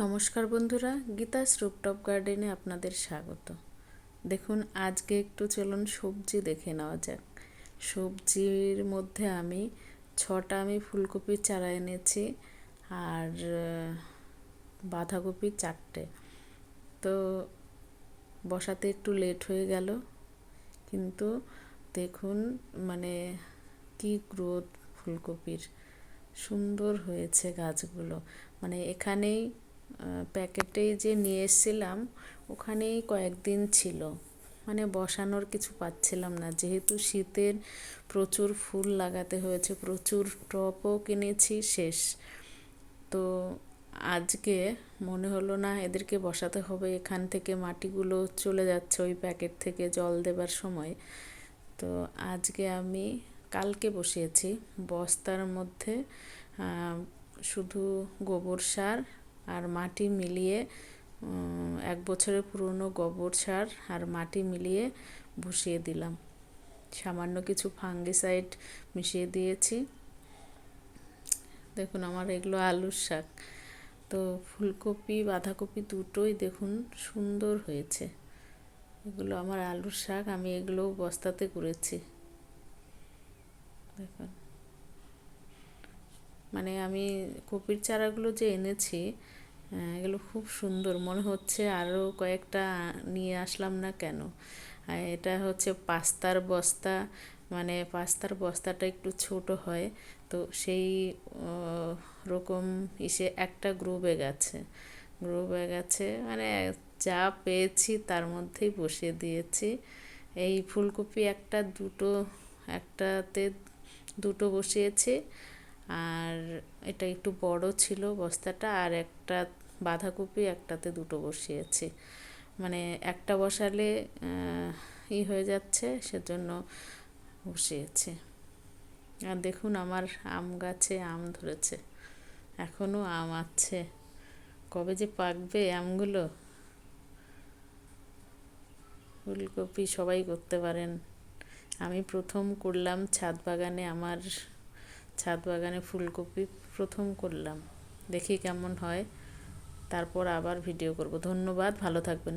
নমস্কার বন্ধুরা, গীতাস রুপটপ গার্ডেনে আপনাদের স্বাগত। দেখুন, আজকে একটু চলুন সবজি দেখে নেওয়া যাক। সবজির মধ্যে আমি ছটা আমি ফুলকপির চারা এনেছি আর বাঁধাকপি চারটে। তো বসাতে একটু লেট হয়ে গেল, কিন্তু দেখুন মানে কি গ্রোথ ফুলকপির। সুন্দর হয়েছে গাছগুলো। মানে এখানেই প্যাকেটেই যে নিয়ে এসেছিলাম, ওখানেই কয়েকদিন ছিল। মানে বসানোর কিছু পাচ্ছিলাম না। যেহেতু শীতের প্রচুর ফুল লাগাতে হয়েছে, প্রচুর টপও কিনেছি, শেষ। তো আজকে মনে হলো, না, এদেরকে বসাতে হবে। এখান থেকে মাটিগুলো চলে যাচ্ছে ওই প্যাকেট থেকে জল দেবার সময়। তো আজকে আমি কালকে বসিয়েছি। বস্তার মধ্যে শুধু গোবর সার আর মাটি মিলিয়ে এক বছরের পুরনো গোবর সার আর মাটি মিলিয়ে বসিয়ে দিলাম। সামান্য কিছু ফাঙ্গিসাইড মিশিয়ে দিয়েছি। দেখুন আমার এগুলো আলুর শাক। তো ফুলকপি, বাঁধাকপি দুটোই দেখুন সুন্দর হয়েছে। এগুলো আমার আলুর শাক, আমি এগুলোও বস্তাতে করেছি দেখুন। মানে আমি কপির চারাগুলো যে এনেছি এগুলো খুব সুন্দর। মনে হচ্ছে আরও কয়েকটা নিয়ে আসলাম না কেন? এটা হচ্ছে পাস্তার বস্তা। মানে পাস্তার বস্তাটা একটু ছোট হয়, তো সেই রকম ইসে একটা গ্রো ব্যাগ আছে। গ্রো ব্যাগ আছে মানে যা পেয়েছি তার মধ্যেই বসিয়ে দিয়েছি। এই ফুলকপি একটা, দুটো, একটাতে দুটো বসিয়েছি। আর এটা একটু বড় ছিল বস্তাটা, আর একটা বাঁধাকপি একটাতে দুটো বসিয়েছি। মানে একটা বসালে ই হয়ে যাচ্ছে, সেজন্য বসিয়েছি। আর দেখুন আমার আম গাছে আম ধরেছে। এখনও আম আছে। কবে যে পাকবে আমগুলো? ফুলকপি সবাই করতে পারেন। আমি প্রথম করলাম ছাদ বাগানে আমার ছাদ বাগানে ফুলকপি প্রথম করলাম। দেখি কেমন হয়। তারপর আবার ভিডিও করব। ধন্যবাদ, ভালো থাকবেন।